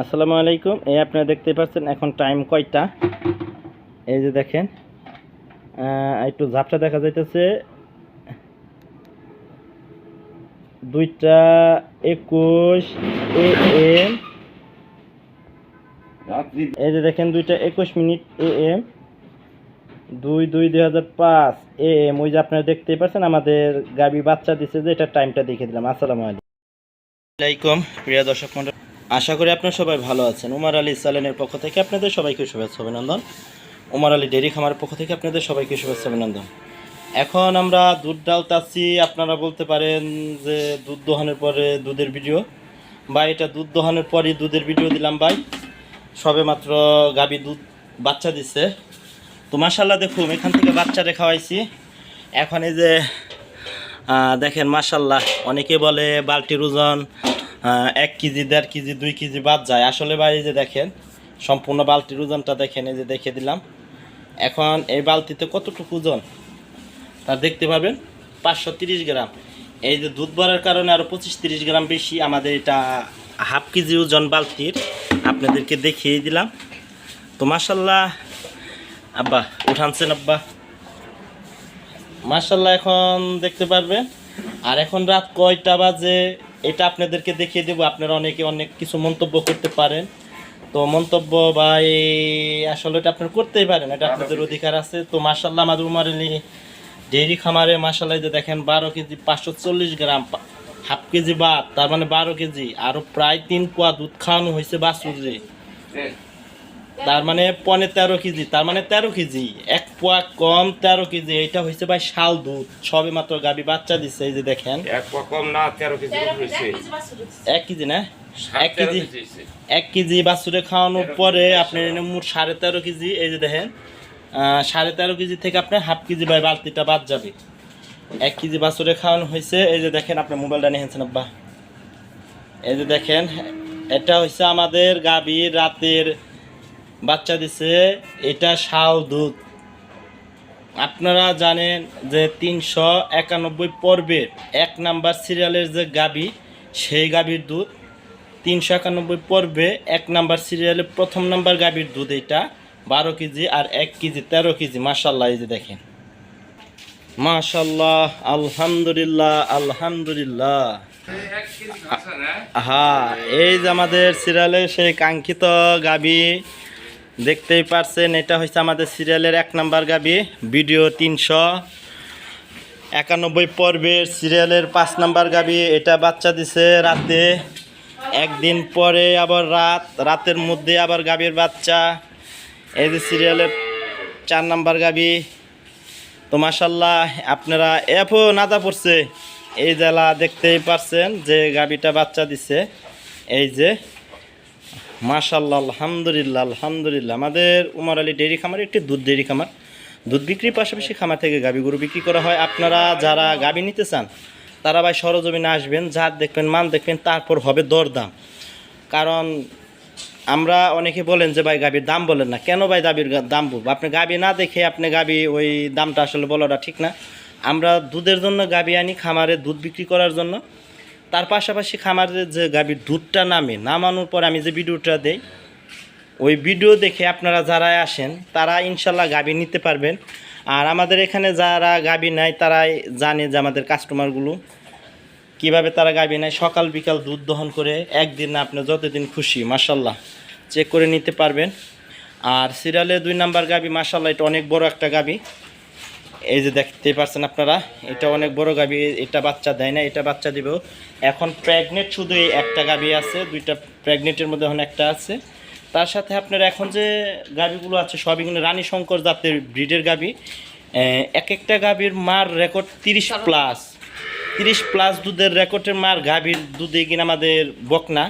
আসসালামু আলাইকুম। এই আপনারা দেখতে পাচ্ছেন এখন টাইম কয়টা? এই যে দেখেন আহ, একটু ঝাপটা দেখা যাইতেছে। দুইটা একুশ এ এম এই যে দেখেন দুইটা একুশ মিনিট এ এম দুই দুই দুই হাজার পাঁচ এ এম ওই যে আপনারা দেখতেই পাচ্ছেন আমাদের গাবি বাচ্চা দিছে যে এটা টাইমটা দেখে দিলাম। আসসালামু আলাইকুম প্রিয় দর্শক মন্ডল। আশা করি আপনারা সবাই ভালো আছেন। উমার আলী সালেনের পক্ষ থেকে আপনাদের সবাইকে শুভেচ্ছা, অভিনন্দন। উমার আলী ডেরি খামারের পক্ষ থেকে আপনাদের সবাইকে শুভেচ্ছা, অভিনন্দন। এখন আমরা দুধ ডালতাছি আপনারা বলতে পারেন যে দুধ দোহানোর পরে দুধের ভিডিও। বা এটা দুধ দোহানোর পরই দুধের ভিডিও দিলাম ভাই। সবে মাত্র গাবি দুধ বাচ্চা দিছে। তো মাসাল্লাহ দেখুন, এখান থেকে বাচ্চারে খাওয়াইছি। এখন এই যে দেখেন মাসাল্লাহ অনেকে বলে বালতির ওজন এক কেজি, দেড় কেজি, দুই কেজি বাদ যায়। আসলে ভাই যে দেখেন, সম্পূর্ণ বালতির ওজনটা দেখেন, এই যে দেখে দিলাম। এখন এই বালতিতে কতটুকু ওজন? তা দেখতে পাবেন, পাঁচশো তিরিশ গ্রাম। এই যে দুধ ভরার কারণে আরও পঁচিশ তিরিশ গ্রাম বেশি আমাদের এটা হাফ কেজি ওজন বালতির। আপনাদেরকে দেখিয়ে দিলাম। তো মাসাল্লাহ আব্বা, উঠানছেন আব্বা। মাসাল্লাহ এখন দেখতে পারবেন। আর এখন রাত কয়টা বাজে? এটা আপনাদেরকে দেখিয়ে দেবো। আপনারা অনেকে অনেক কিছু মন্তব্য করতে পারেন। তো মন্তব্য বা আসলে এটা আপনার করতেই পারেন, এটা আপনাদের অধিকার আছে। তো মার্শাল্লাহ আমাদের নিয়ে ডেইরি খামারে মার্শাল্লাহ যে দেখেন, বারো কেজি, পাঁচশো চল্লিশ গ্রাম হাফ কেজি বাদ তার মানে বারো কেজি। আরও প্রায় তিন পোয়া দুধ খাওয়ানো হয়েছে বাসুরে তার মানে পনে তেরো কেজি তার মানে তেরো কেজি। এক পোয়া কম তেরো কেজি এটা হয়েছে ভাই শাল দুধ। সবে মাত্র গাবি বাচ্চা দিচ্ছে এই যে দেখেন। এক পা কম না তেরো কেজি এক কেজি না? এক কেজি এক কেজি বাছুরে খাওয়ানোর পরে আপনি মোট সাড়ে তেরো কেজি এই যে দেখেন। আহ, সাড়ে তেরো কেজি থেকে আপনি হাফ কেজি বাই বালতিটা বাদ যাবে। এক কেজি বাছুরে খাওয়ানো হয়েছে এই যে দেখেন আপনি মোবাইলটা নিয়েছেন আব্বা। এই যে দেখেন এটা হচ্ছে আমাদের গাভীর রাতের বাচ্চা দিছে এটা শাল দুধ। আপনারা জানেন যে তিনশো একানব্বই পর্বের এক নাম্বার সিরিয়ালের যে গাবি সেই গাভীর দুধ তিনশো একানব্বই পর্বে এক নাম্বার সিরিয়ালে প্রথম নাম্বার গাবির দুধ এটা বারো কেজি আর এক কেজি তেরো কেজি মাসাল্লাহ এই যে দেখেন। মাশাল্লাহ আলহামদুলিল্লাহ আলহামদুলিল্লাহ। হ্যাঁ। এই যে আমাদের সিরিয়ালে সেই কাঙ্ক্ষিত গাবি দেখতেই পারছেন, এটা হচ্ছে আমাদের সিরিয়ালের এক নাম্বার গাবি। ভিডিও তিনশো একানব্বই পর্বের সিরিয়ালের পাঁচ নাম্বার গাবি। এটা বাচ্চা দিছে রাতে। একদিন পরে আবার রাত, রাতের মধ্যে আবার গাবির বাচ্চা। এই যে সিরিয়ালের চার নাম্বার গাবি। তো মাসাল্লাহ আপনারা এফও নাদা পড়ছে। এই জেলা দেখতেই পারছেন যে গাবিটা বাচ্চা দিছে। এই যে মাশাল্লাহ আলহামদুলিল্লাহ আলহামদুলিল্লাহ। আমাদের উমর আলী ডেইরি খামার একটি দুধ ডেইরি খামার। দুধ বিক্রির পাশাপাশি খামার থেকে গাবি গরু বিক্রি করা হয়। আপনারা যারা গাবি নিতে চান, তারা ভাই সরজমিনে আসবেন, জাত দেখবেন, মান দেখবেন, তারপর হবে দরদাম। কারণ আমরা অনেকে বলেন যে, ভাই, গাবির দাম বলেন না। কেন ভাই দাবির দাম বলব? আপনি গাবি না দেখে আপনি গাবি, ওই দামটা আসলে বলাটা ঠিক না। আমরা দুধের জন্য গাবি আনি খামারে দুধ বিক্রি করার জন্য। তার পাশাপাশি খামারে যে গাবির দুধটা নামে, নামানোর পর আমি যে ভিডিওটা দেই, ওই ভিডিও দেখে আপনারা যারা আসেন, তারা ইনশাল্লাহ গাভী নিতে পারবেন। আর আমাদের এখানে যারা গাভী নেয় তারাই জানে যে আমাদের কাস্টমারগুলো কীভাবে তারা গাভী নেয়। সকাল বিকাল দুধ দহন করে একদিন না আপনি যতদিন খুশি মাসাল্লাহ চেক করে নিতে পারবেন। আর সিরিয়ালে দুই নাম্বার গাবি মাসাল্লাহ এটা অনেক বড় একটা গাবি এই যে দেখতে পাচ্ছেন আপনারা এটা অনেক বড় গাবি এটা বাচ্চা দেয় না এটা বাচ্চা দিবেও এখন প্রেগনেন্ট শুধু এই একটা গাবি আছে দুইটা প্রেগনেন্টের মধ্যে এখন একটা আছে। তার সাথে আপনার এখন যে গাবিগুলো আছে সবই কিন্তু রানী শঙ্কর জাতের ব্রিডের গাবি। এক একটা গাবির মার রেকর্ড তিরিশ প্লাস তিরিশ প্লাস দুধের রেকর্ডের মার গাভীর দুধে কিনা আমাদের বকনা।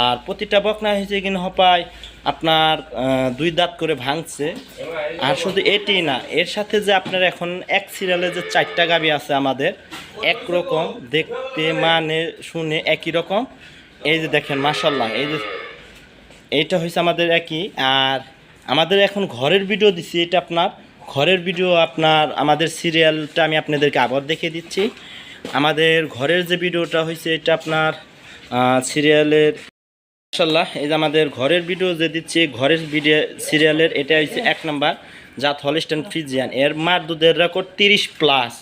আর প্রতিটা বকনা হয়েছে কিনা হপায় আপনার দুই দাঁত করে ভাঙছে। আর শুধু এটি না, এর সাথে যে আপনার এখন এক সিরিয়ালে যে চারটা গাবি আছে আমাদের একরকম দেখতে মানে শুনে একই রকম। এই যে দেখেন মাসাল্লাহ এই যে এইটা হয়েছে আমাদের একই। আর আমাদের এখন ঘরের ভিডিও দিচ্ছি এটা আপনার ঘরের ভিডিও আপনার আমাদের সিরিয়ালটা আমি আপনাদেরকে আবার দেখিয়ে দিচ্ছি। আমাদের ঘরের যে ভিডিওটা হয়েছে এটা আপনার সিরিয়ালের মাশাল্লাহ এই যে আমাদের ঘরের ভিডিও যে দিচ্ছি, ঘরের ভিডিও সিরিয়ালের এটা হচ্ছে এক নাম্বার, জাত হলিস্টান ফ্রিজিয়ান। এর মার দুধের রেকর্ড তিরিশ প্লাস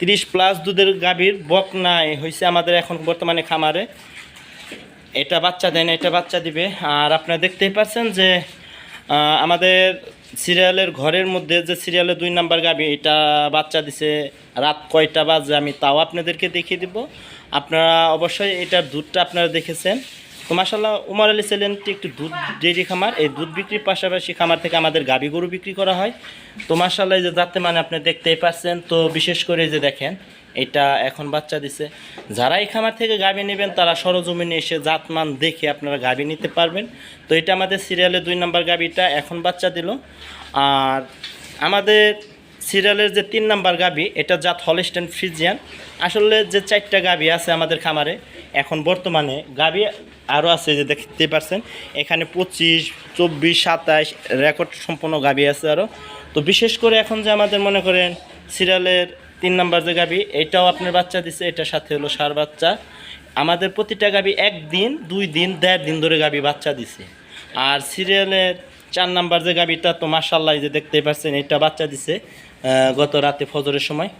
তিরিশ প্লাস দুধের গাভীর বক নাই হয়েছে আমাদের এখন বর্তমানে খামারে। এটা বাচ্চা দেয় না, এটা বাচ্চা দিবে। আর আপনারা দেখতেই পাচ্ছেন যে আমাদের সিরিয়ালের ঘরের মধ্যে যে সিরিয়ালের দুই নাম্বার গাবি এটা বাচ্চা দিছে রাত কয়টা বাজে আমি তাও আপনাদেরকে দেখিয়ে দিব। আপনারা অবশ্যই এটার দুধটা আপনারা দেখেছেন। তো মাসাল্লাহ উমর আলী সেলেনটি একটি দুধ ডেইরি খামার, এই দুধ বিক্রির পাশাপাশি খামার থেকে আমাদের গাভী গরু বিক্রি করা হয়। তো মাসাল্লাহ যে যাতে মানে আপনি দেখতেই পাচ্ছেন, তো বিশেষ করে যে দেখেন, এটা এখন বাচ্চা দিছে। যারা এই খামার থেকে গাভী নেবেন, তারা সরজমিনে এসে জাতমান দেখে আপনারা গাভী নিতে পারবেন। তো এটা আমাদের সিরিয়ালের দুই নম্বর গাভীটা এখন বাচ্চা দিল। আর আমাদের সিরিয়ালের যে তিন নাম্বার গাভী এটা জাত হলিস্টেন ফ্রিজিয়ান। আসলে যে চারটা গাভী আছে আমাদের খামারে, এখন বর্তমানে গাভী আরও আছে যে দেখতে পাচ্ছেন এখানে পঁচিশ, চব্বিশ সাতাশ রেকর্ড সম্পন্ন গাভী আছে আরও তো বিশেষ করে এখন যে আমাদের মনে করেন সিরিয়ালের তিন নাম্বার যে গাভী এটাও আপনার বাচ্চা দিছে, এটার সাথে হলো সার বাচ্চা। আমাদের প্রতিটা গাভী একদিন, দুই দিন, দেড় দিন ধরে গাভী বাচ্চা দিছে। আর সিরিয়ালের চার নাম্বার যে গাভীটা তো মার্শাল্লাহ যে দেখতে পাচ্ছেন, এটা বাচ্চা দিছে গত রাতে ফজরের সময়।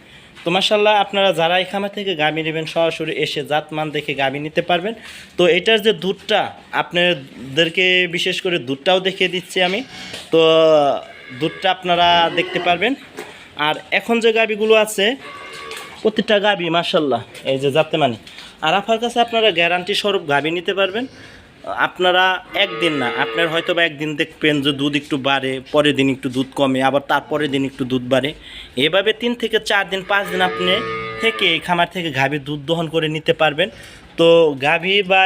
তো মার্শাল্লাহ আপনারা যারা এখানে থেকে গাভী নেবেন, সরাসরি এসে জাতমান দেখে গাভী নিতে পারবেন। তো এটার যে দুধটা, আপনাদেরকে বিশেষ করে দুধটাও দেখিয়ে দিচ্ছি আমি। তো দুধটা আপনারা দেখতে পারবেন। আর এখন যে গাভীগুলো আছে, প্রতিটা গাভী মার্শাল্লাহ এই যে যাতে মানে আর আপনার কাছে আপনারা গ্যারান্টি স্বরূপ গাভী নিতে পারবেন। আপনারা একদিন না আপনার হয়তো বা একদিন দেখবেন যে দুধ একটু বাড়ে পরের দিন একটু দুধ কমে আবার তারপরের দিন একটু দুধ বাড়ে। এভাবে তিন থেকে চার দিন পাঁচ দিন আপনি থেকে খামার থেকে গাভীর দুধ দহন করে নিতে পারবেন। তো গাভী বা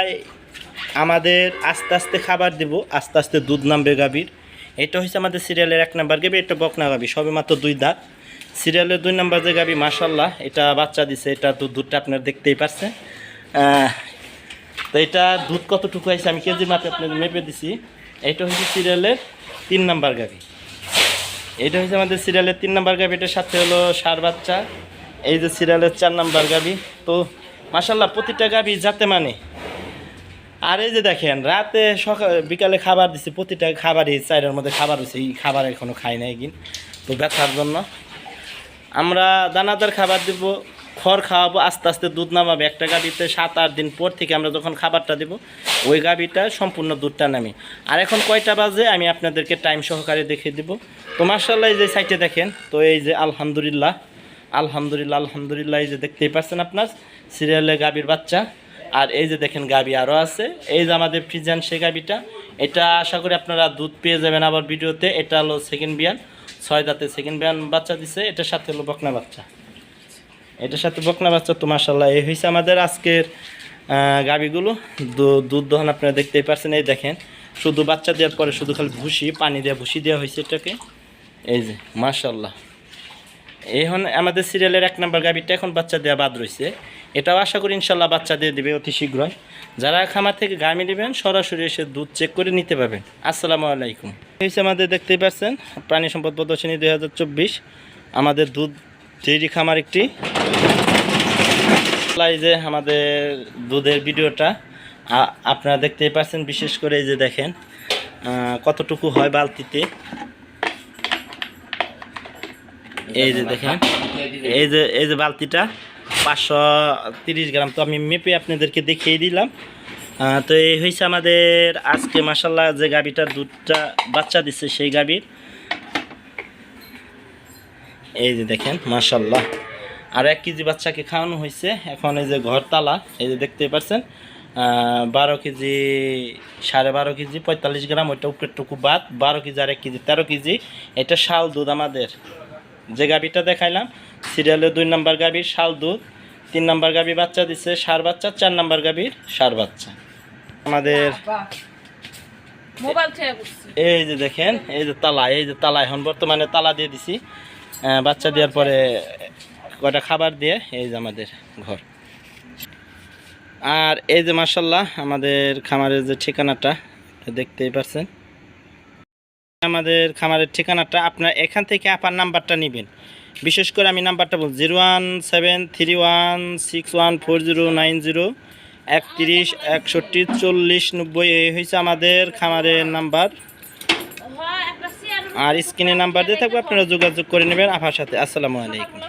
আমাদের আস্তে আস্তে খাবার দেব আস্তে আস্তে দুধ নামবে গাভীর। এটা হচ্ছে আমাদের সিরিয়ালের এক নাম্বার গাভী এটা বকনা গাভী সবে মাত্র দুই দাঁত। সিরিয়ালের দুই নাম্বার যে গাভী মাসাল্লাহ এটা বাচ্চা দিছে এটা তো দুধটা আপনার দেখতেই পাচ্ছেন আহ, তো এটা দুধ কতটুকু আছে? আমি কেজি মাপে আপনাদের মেপে দিছি। এটা হচ্ছে সিরিয়ালের তিন নাম্বার গাভী। এটা হচ্ছে আমাদের সিরিয়ালের তিন নাম্বার গাভী। এটার সাথে হলো সার বাচ্চা। এই যে সিরিয়ালের চার নাম্বার গাভী। তো মাসাল্লাহ প্রতিটা গাভী যাতে মানে। আর এই যে দেখেন, রাতে সকাল, বিকালে খাবার দিছি, প্রতিটা খাবারই চাইরের মধ্যে খাবার হয়েছে এই খাবার এখনও খাই নাই কিন তো ব্যথার জন্য। আমরা দানাদার খাবার দিব। খড় খাওয়াবো, আস্তে আস্তে দুধ নামাবে। একটা গাভিতে সাত, আট দিন পর থেকে আমরা যখন খাবারটা দেব, ওই গাভিটা সম্পূর্ণ দুধটা নামি। আর এখন কয়টা বাজে, আমি আপনাদেরকে টাইম সহকারে দেখিয়ে দিব। তো মার্শাল্লাহ এই যে সাইটে দেখেন, তো এই যে আলহামদুলিল্লাহ আলহামদুলিল্লাহ আলহামদুলিল্লাহ, এই যে দেখতেই পাচ্ছেন আপনার, সিরিয়ালে গাভীর বাচ্চা। আর এই যে দেখেন গাভী আরও আছে। এই যে আমাদের ফ্রিজান সে গাভীটা, এটা আশা করি আপনারা দুধ পেয়ে যাবেন আবার ভিডিওতে। এটা হলো সেকেন্ড বিয়ান, ছয় দাঁতে সেকেন্ড বিয়ান বাচ্চা দিছে, এটার সাথে হলো বকনা বাচ্চা। এটার সাথে বকনা বাচ্চা তো মাসাল্লাহ এই হয়েছে আমাদের আজকের দু- দুধ দহন আপনারা দেখতেই পারছেন, এই দেখেন। শুধু বাচ্চা দেওয়ার পরে শুধু খালি ভুসি, পানি দেওয়া ভুসি দেওয়া হয়েছে এটাকে। এই যে মাশাল্লাহ এখন আমাদের সিরিয়ালের এক নম্বর গাভীটা এখন বাচ্চা দেওয়া বাদ রয়েছে এটাও আশা করি ইনশাল্লাহ বাচ্চা দিয়ে দিবে অতি শীঘ্রই। যারা খামার থেকে গাভী নেবেন, সরাসরি এসে দুধ চেক করে নিতে পারবেন। আসসালামু আলাইকুম। এই আমাদের দেখতেই পাচ্ছেন প্রাণী সম্পদ প্রদর্শনী দুই হাজার চব্বিশ। আমাদের দুধ ডেইরি খামার একটি। যে আমাদের দুধের ভিডিওটা আপনারা দেখতেই পাচ্ছেন, বিশেষ করে এই যে দেখেন কতটুকু হয় বালতিতে। এই যে দেখেন, এই যে এই যে বালতিটা, পাঁচশো তিরিশ গ্রাম। তো আমি মেপে আপনাদেরকে দেখিয়ে দিলাম। তো এই হয়েছে আমাদের আজকে মাসাল্লাহ যে গাবিটার দুধটা বাচ্চা দিচ্ছে সেই গাবির এই যে দেখেন মাসাল্লাহ আর এক কেজি বাচ্চাকে খাওয়ানো হয়েছে। এখন এই যে ঘরতালা এই যে দেখতে পাচ্ছেন বারো কেজি সাড়ে বারো কেজি পঁয়তাল্লিশ গ্রাম ওইটা উপরেরটুকু বাদ বারো কেজি আর এক কেজি তেরো কেজি। এটা শাল দুধ আমাদের। যে গাবিটা দেখাইলাম সিরিয়ালের দুই নাম্বার গাভীর শাল দুধ তিন নাম্বার গাভী বাচ্চা দিচ্ছে সার বাচ্চা চার নাম্বার গাভীর সার বাচ্চা। আমাদের এই যে দেখেন এই যে তালা এই যে তালা এখন বর্তমানে তালা দিয়ে দিছি। বাচ্চা দেওয়ার পরে কয়টা খাবার দিয়ে, এই যে আমাদের ঘর। আর এই যে মার্শাল্লাহ আমাদের খামারের যে ঠিকানাটা দেখতেই পারছেন। আমাদের খামারের ঠিকানাটা, আপনার এখান থেকে আপার নাম্বারটা নেবেন। বিশেষ করে আমি নাম্বারটা বল zero one seven three one six one four zero nine zero একত্রিশ একষট্টি চল্লিশ নব্বই, এই হয়েছে আমাদের খামারের নাম্বার। আর স্ক্রিনে নাম্বার দিয়ে থাকবে আপনারা যোগাযোগ করে নেবেন। আপনার সাথে আসসালামু আলাইকুম।